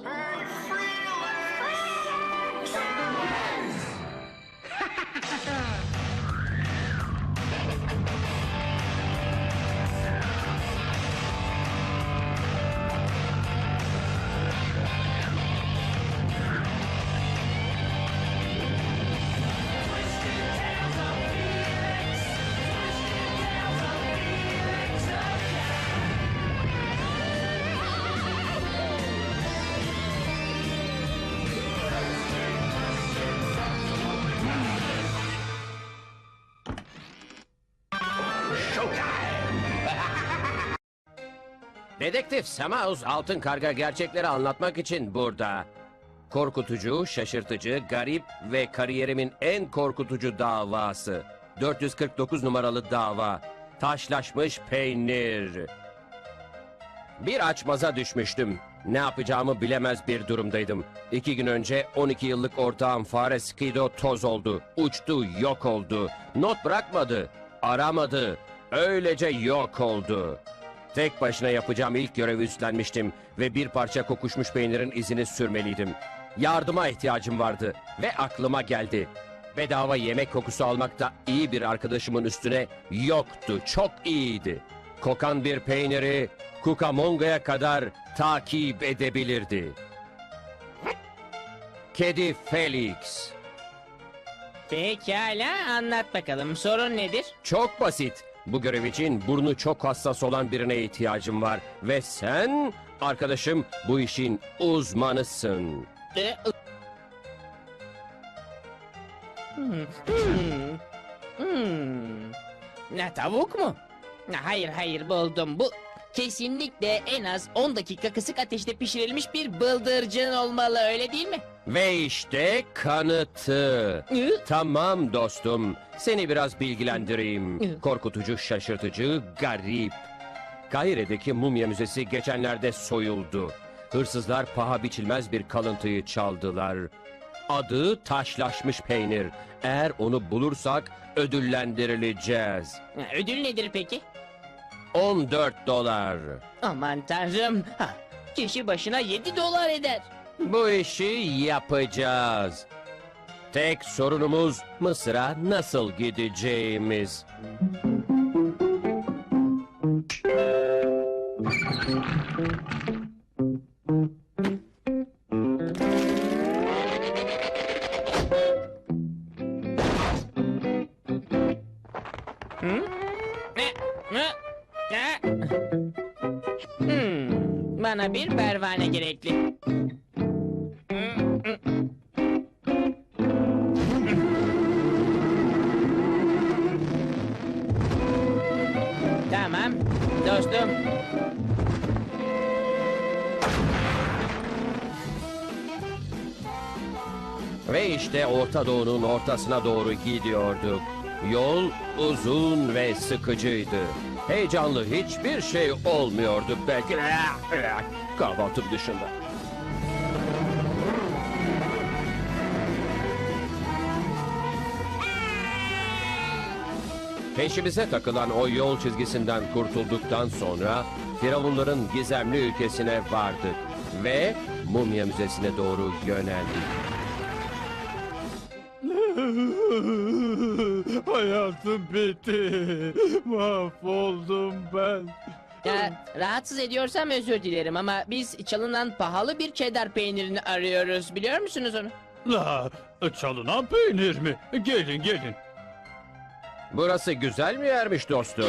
Turn Dedektif Samaus Altın Karga gerçekleri anlatmak için burada. Korkutucu, şaşırtıcı, garip ve kariyerimin en korkutucu davası. 449 numaralı dava. Taşlaşmış peynir. Bir açmaza düşmüştüm. Ne yapacağımı bilemez bir durumdaydım. İki gün önce 12 yıllık ortağım Fare Skido toz oldu. Uçtu, yok oldu. Not bırakmadı, aramadı. Öylece yok oldu. Tek başına yapacağım ilk görevi üstlenmiştim ve bir parça kokuşmuş peynirin izini sürmeliydim. Yardıma ihtiyacım vardı ve aklıma geldi. Bedava yemek kokusu almakta iyi bir arkadaşımın üstüne yoktu, çok iyiydi. Kokan bir peyniri Cucamongo'ya kadar takip edebilirdi. Kedi Felix. Pekala anlat bakalım sorun nedir? Çok basit. Bu görev için burnu çok hassas olan birine ihtiyacım var. Ve sen arkadaşım bu işin uzmanısın. Ee, Hmm. Hmm. Hmm. Ne tavuk mu? Hayır hayır buldum bu. Kesinlikle en az 10 dakika kısık ateşte pişirilmiş bir bıldırcın olmalı öyle değil mi? Ve işte kanıtı. Hı? Tamam dostum. Seni biraz bilgilendireyim. Korkutucu, şaşırtıcı, garip. Kahire'deki mumya müzesi geçenlerde soyuldu. Hırsızlar paha biçilmez bir kalıntıyı çaldılar. Adı taşlaşmış peynir. Eğer onu bulursak ödüllendirileceğiz. Ha, Ödül nedir peki? 14 dolar. Aman tanrım. Ha, kişi başına 7 dolar eder. Bu işi yapacağız. Tek sorunumuz Mısır'a nasıl gideceğimiz. Hmm, bana bir pervane gerekli. Tamam, dostum. Ve işte Orta Doğu'nun ortasına doğru gidiyorduk. Yol uzun ve sıkıcıydı. Heyecanlı hiçbir şey olmuyordu belki kahvaltım dışında. Peşimize takılan o yol çizgisinden kurtulduktan sonra Firavunların gizemli ülkesine vardık ve Mumya Müzesi'ne doğru yöneldik. Hayatım bitti. Mahvoldum ben. Ya, rahatsız ediyorsam özür dilerim ama biz çalınan pahalı bir cheddar peynirini arıyoruz. Biliyor musunuz onu? La çalınan peynir mi? Gelin gelin. Burası güzel bir yermiş dostum.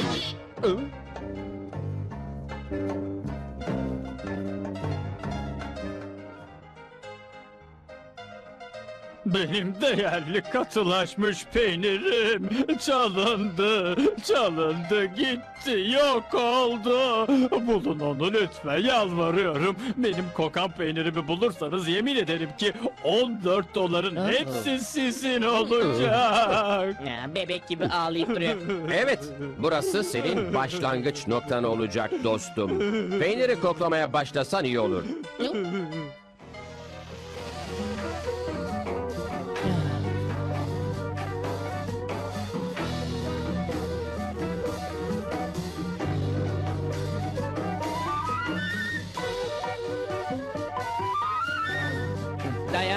Benim değerli katılaşmış peynirim çalındı, çalındı gitti, yok oldu. Bulun onu lütfen yalvarıyorum. Benim kokan peynirimi bulursanız yemin ederim ki 14 doların hepsi sizin olacak. Ya, bebek gibi ağlayıp duruyor. Evet, burası senin başlangıç noktan olacak dostum. Peyniri koklamaya başlasan iyi olur.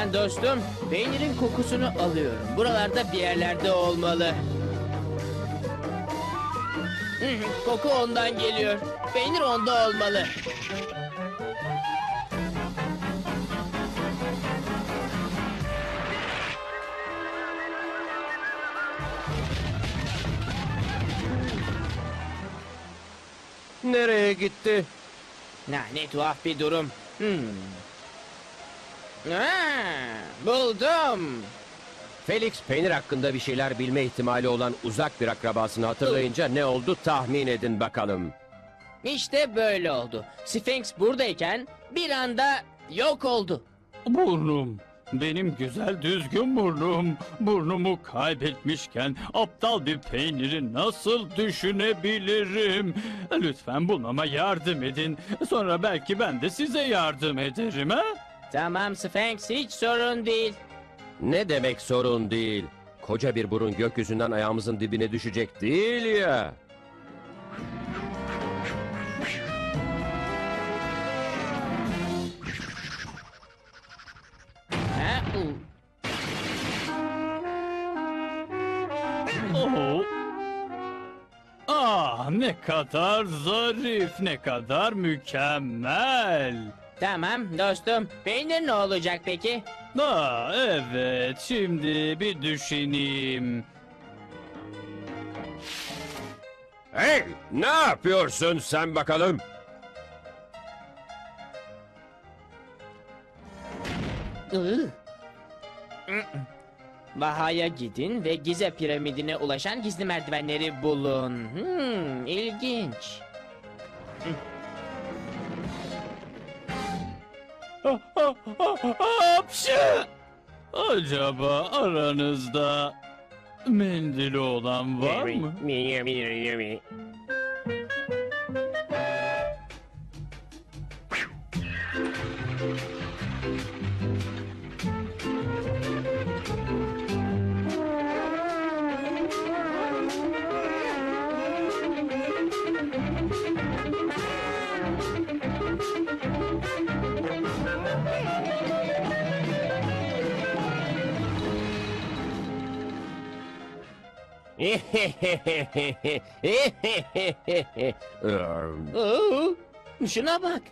Hemen dostum, peynirin kokusunu alıyorum. Buralarda bir yerlerde olmalı. Hı hı, Koku ondan geliyor. Peynir onda olmalı. Nereye gitti? Ne, ne tuhaf bir durum. Hmm. Buldum. Felix peynir hakkında bir şeyler bilme ihtimali olan uzak bir akrabasını hatırlayınca ne oldu tahmin edin bakalım. İşte böyle oldu. Sphinx buradayken bir anda yok oldu. Burnum. Benim güzel düzgün burnum. Burnumu kaybetmişken aptal bir peyniri nasıl düşünebilirim? Lütfen bulmama yardım edin. Sonra belki ben de size yardım ederim ha? Tamam Sphinx hiç sorun değil. Ne demek sorun değil. Koca bir burun gökyüzünden ayağımızın dibine düşecek değil ya. Ha, u. Oh. Ah ne kadar zarif, ne kadar mükemmel. Tamam dostum. Peynir ne olacak peki? Ah evet, şimdi bir düşüneyim. Hey ne yapıyorsun sen bakalım? Iı. Baha'ya gidin ve Gize piramidine ulaşan gizli merdivenleri bulun. Hmm, ilginç. Hapşı! Acaba aranızda mendili olan var mı? Oo, şuna bak.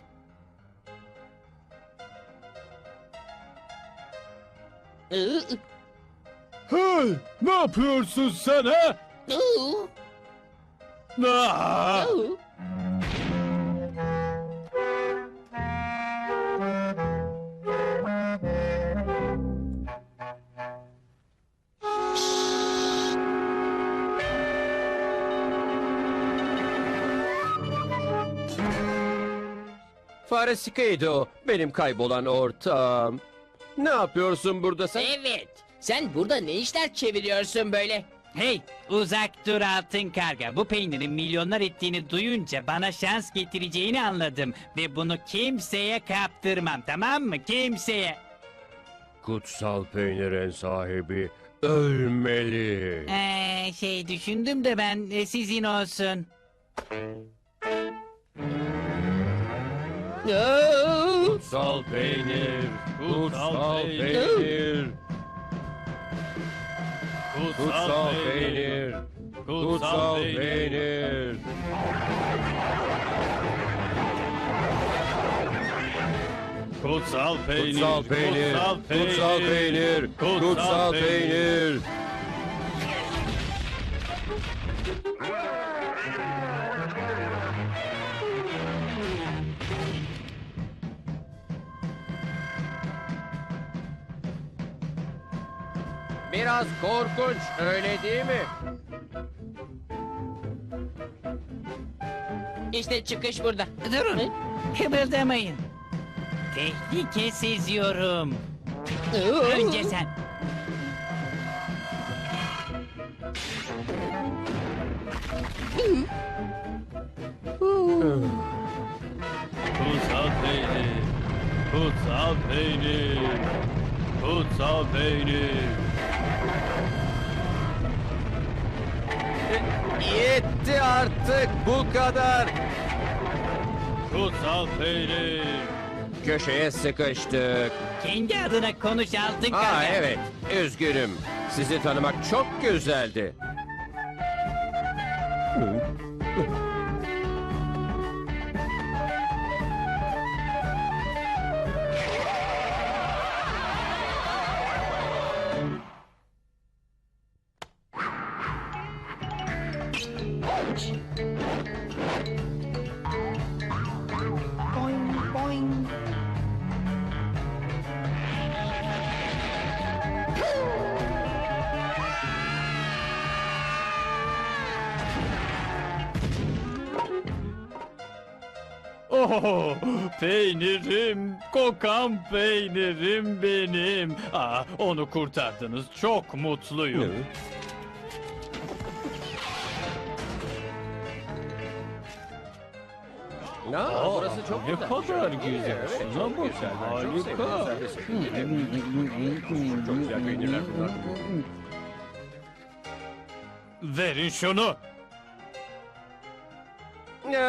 Hey, ne yapıyorsun sen ha? ıı, Ah! Iı. Faresikeydi o. Benim kaybolan ortağım. Ne yapıyorsun burada sen? Evet. Sen burada ne işler çeviriyorsun böyle? Hey uzak dur altın karga. Bu peynirin milyonlar ettiğini duyunca bana şans getireceğini anladım. Ve bunu kimseye kaptırmam tamam mı? Kimseye. Kutsal peynirin sahibi ölmeli. Ee, şey düşündüm de ben e, sizin olsun. Kutsal peynir, kutsal peynir, kutsal peynir, kutsal peynir. Kutsal peynir, Kutsal peynir, kutsal peynir, kutsal peynir. Biraz korkunç, öyle değil mi? İşte çıkış burada. Durun. Kıpırdamayın. Tehlike seziyorum. Önce sen. Kutsal peynir, kutsal peynir, kutsal peynir. Yetti artık bu kadar. Kutsal peynir, köşeye sıkıştık. Kendi adına konuş altın. Aa evet, üzgünüm. Sizi tanımak çok güzeldi. Oh, peynirim, kokan peynirim benim. Aa, onu kurtardınız. Çok mutluyum. Ne? Burası çok Ne kadar güzel. Şuna bak. Harika. Çok güzel peynirler bunlar. Verin şunu.